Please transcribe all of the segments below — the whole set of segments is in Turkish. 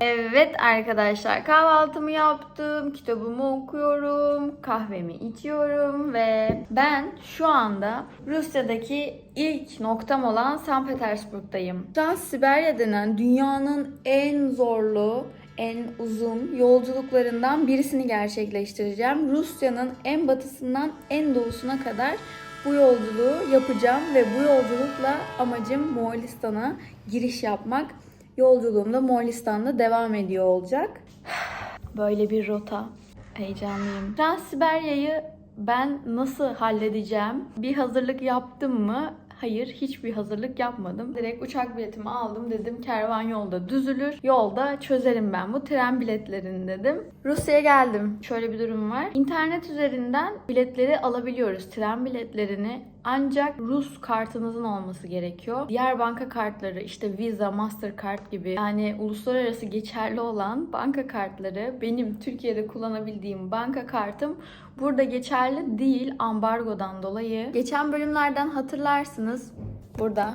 Evet arkadaşlar kahvaltımı yaptım, kitabımı okuyorum, kahvemi içiyorum ve ben şu anda Rusya'daki ilk noktam olan San Petersburg'dayım. Şu an Sibelya denen dünyanın en zorlu en uzun yolculuklarından birisini gerçekleştireceğim. Rusya'nın en batısından en doğusuna kadar bu yolculuğu yapacağım ve bu yolculukla amacım Moğolistan'a giriş yapmak. Yolculuğum da Moğolistan'da devam ediyor olacak. Böyle bir rota. Heyecanlıyım. Transsiberya'yı ben nasıl halledeceğim? Bir hazırlık yaptım mı? Hayır, hiçbir hazırlık yapmadım. Direkt uçak biletimi aldım dedim kervan yolda düzülür. Yolda çözerim ben bu tren biletlerini dedim. Rusya'ya geldim. Şöyle bir durum var. İnternet üzerinden biletleri alabiliyoruz. Tren biletlerini ancak Rus kartınızın olması gerekiyor. Diğer banka kartları işte Visa, Mastercard gibi yani uluslararası geçerli olan banka kartları benim Türkiye'de kullanabildiğim banka kartım burada geçerli değil ambargodan dolayı. Geçen bölümlerden hatırlarsınız burada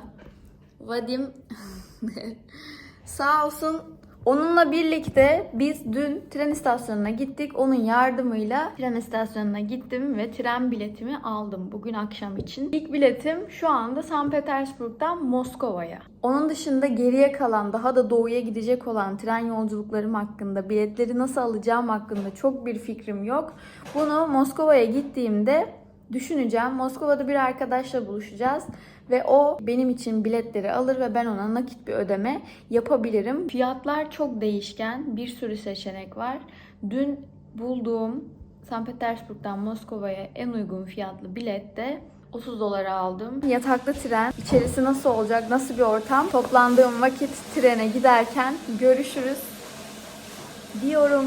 Vadim sağ olsun Onunla birlikte biz dün tren istasyonuna gittik. Onun yardımıyla tren istasyonuna gittim ve tren biletimi aldım bugün akşam için. İlk biletim şu anda St. Petersburg'dan Moskova'ya. Onun dışında geriye kalan daha da doğuya gidecek olan tren yolculuklarım hakkında, biletleri nasıl alacağım hakkında çok bir fikrim yok. Bunu Moskova'ya gittiğimde düşüneceğim. Moskova'da bir arkadaşla buluşacağız ve o benim için biletleri alır ve ben ona nakit bir ödeme yapabilirim. Fiyatlar çok değişken. Bir sürü seçenek var. Dün bulduğum St. Petersburg'dan Moskova'ya en uygun fiyatlı bilette 30 dolara aldım. Yataklı tren. İçerisi nasıl olacak? Nasıl bir ortam? Toplandığım vakit trene giderken görüşürüz diyorum.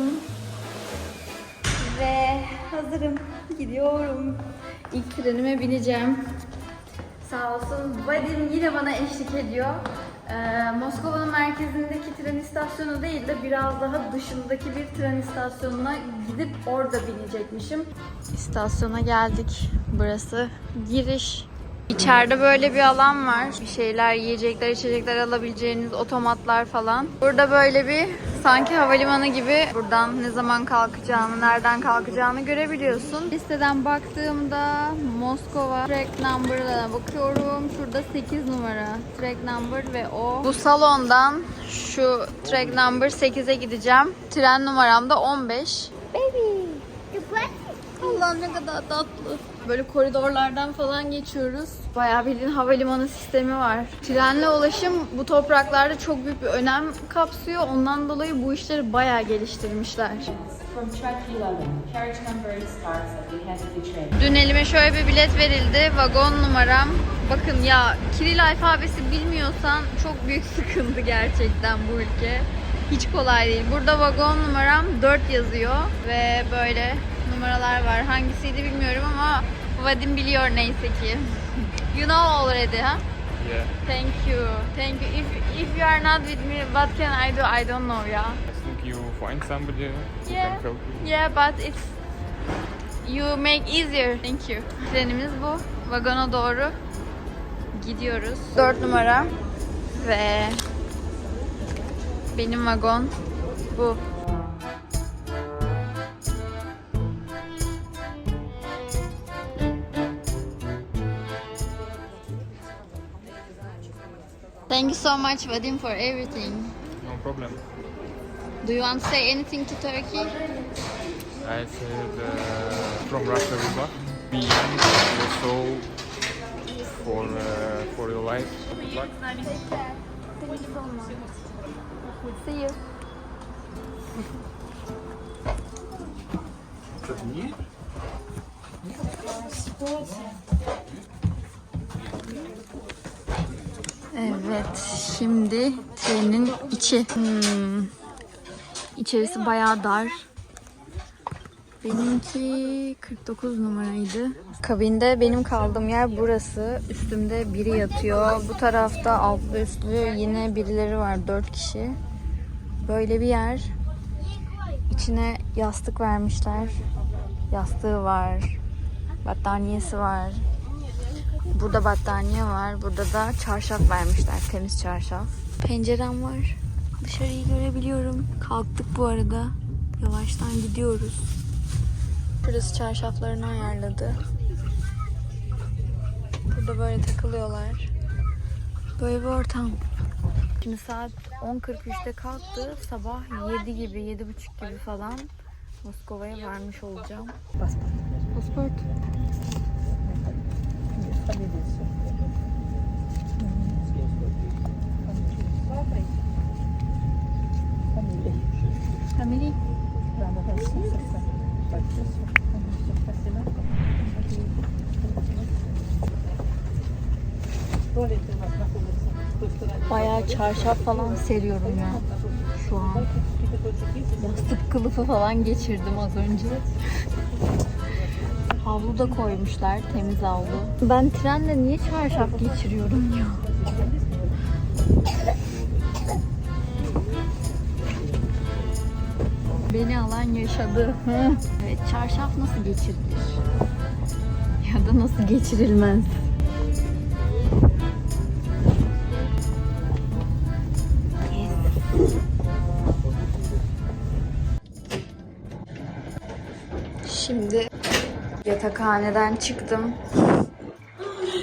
Ve hazırım. Gidiyorum. İlk trenime bineceğim. Sağ olsun Vadim yine bana eşlik ediyor. Ee, Moskova'nın merkezindeki tren istasyonu değil de biraz daha dışındaki bir tren istasyonuna gidip orada binecekmişim. İstasyona geldik. Burası giriş. İçeride böyle bir alan var. Bir şeyler, yiyecekler, içecekler alabileceğiniz otomatlar falan. Burada böyle bir sanki havalimanı gibi buradan ne zaman kalkacağını, nereden kalkacağını görebiliyorsun. Listeden baktığımda Moskova track number'ına bakıyorum. Şurada 8 numara track number ve o. Bu salondan şu track number 8'e gideceğim. Tren numaram da 15. Baby. Allah'ım ne kadar tatlı. Böyle koridorlardan falan geçiyoruz. Bayağı bildiğin havalimanı sistemi var. Trenle ulaşım bu topraklarda çok büyük bir önem kapsıyor. Ondan dolayı bu işleri bayağı geliştirmişler. From track 11, carriage number starts at the head of the train. Dün elime şöyle bir bilet verildi. Vagon numaram. Bakın ya Kiril alfabesi bilmiyorsan çok büyük sıkıntı gerçekten bu ülke. Hiç kolay değil. Burada vagon numaram 4 yazıyor ve böyle numaralar var. Hangisiydi bilmiyorum ama Vadim biliyor neyse ki. you know already, ha? Yeah, Thank you. Thank you. If if you are not with me, what can I do? I don't know, yeah. I think you find somebody who Yeah. can help you. Yeah, but it's you make easier. Thank you. Trenimiz bu. Vagona doğru gidiyoruz. 4 numara ve benim vagon bu. Thank you so much Vadim for everything. No problem. Do you want to say anything to Turkey? I said uh, from Russia we back. Be young, your soul for uh, for your life. Good luck. Take care. Thank you so much. See you. Evet, şimdi trenin içi. Hmm. İçerisi bayağı dar. Benimki 49 numaraydı. Kabinde benim kaldığım yer burası. Üstümde biri yatıyor. Bu tarafta altlı üstlü yine birileri var. 4 kişi. Böyle bir yer. İçine yastık vermişler. Yastığı var. Battaniyesi var. Burada battaniye var. Burada da çarşaf vermişler. Temiz çarşaf. Pencerem var. Dışarıyı görebiliyorum. Kalktık bu arada. Yavaştan gidiyoruz. Burası çarşaflarını ayarladı. Burada böyle takılıyorlar. Böyle bir ortam. Şimdi saat 10.43'te kalktı. Sabah 7 gibi, 7.30 gibi falan Moskova'ya varmış olacağım. Pasport. Pasport. Family. Bayağı çarşaf falan seriyorum ya şu an. Yastık kılıfı falan geçirdim az önce. Havlu da koymuşlar, temiz havlu. Ben trenle niye çarşaf geçiriyorum ya? Beni alan yaşadı. evet, çarşaf nasıl geçirilir? Ya da nasıl geçirilmez? Şimdi yatakhaneden çıktım.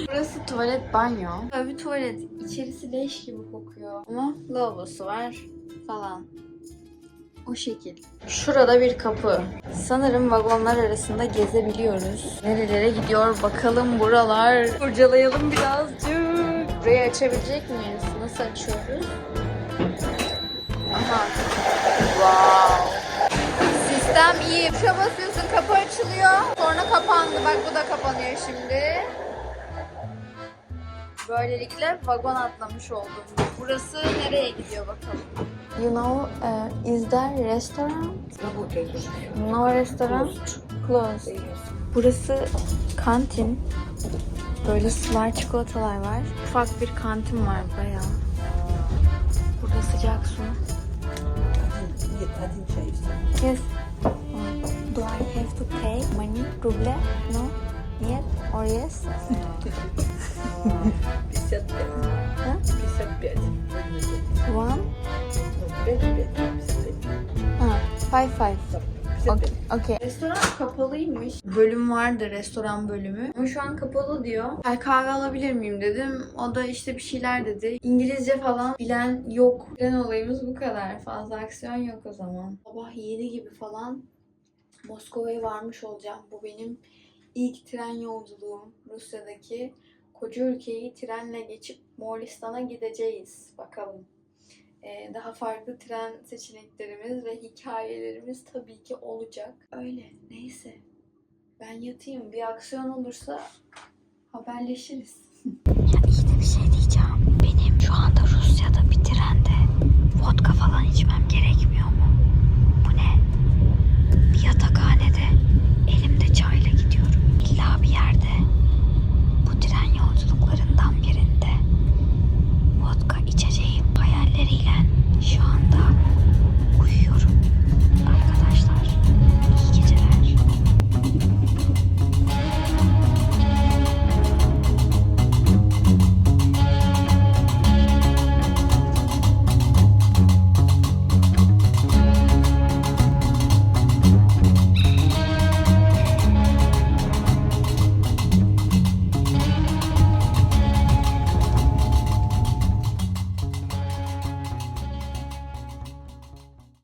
Burası tuvalet banyo. Böyle bir tuvalet. İçerisi leş gibi kokuyor. Ama lavabosu var falan. O şekil. Şurada bir kapı. Sanırım vagonlar arasında gezebiliyoruz. Nerelere gidiyor bakalım buralar. Kurcalayalım birazcık. Burayı açabilecek miyiz? Nasıl açıyoruz? Aha. Wow. Sistem iyi. Tuşa basıyorsun kapı açılıyor. Sonra kapandı. Bak bu da kapanıyor şimdi. Böylelikle vagon atlamış oldum. Burası nereye gidiyor bakalım. You know, uh, is there restaurant? No restaurant. Closed. Burası kantin. Böyle sular, çikolatalar var. Ufak bir kantin var bayağı. Burada sıcak su. Yes. Do I have to pay money? Ruble? No? Yet? Or yes? Huh? One? Ha, five five. Okay. okay. Restoran kapalıymış. Bölüm vardı restoran bölümü. Ama şu an kapalı diyor. Çay kahve alabilir miyim dedim. O da işte bir şeyler dedi. İngilizce falan bilen yok. Bilen olayımız bu kadar. Fazla aksiyon yok o zaman. Sabah 7 gibi falan Moskova'ya varmış olacağım. Bu benim ilk tren yolculuğum Rusya'daki. Koca ülkeyi trenle geçip Moğolistan'a gideceğiz. Bakalım. Ee, daha farklı tren seçeneklerimiz ve hikayelerimiz tabii ki olacak. Öyle. Neyse. Ben yatayım. Bir aksiyon olursa haberleşiriz. ya iyi bir şey diyeceğim. Benim şu anda Rusya'da bir trende vodka falan içmem gerekmiyor mu? Bu ne? Bir yatakhanede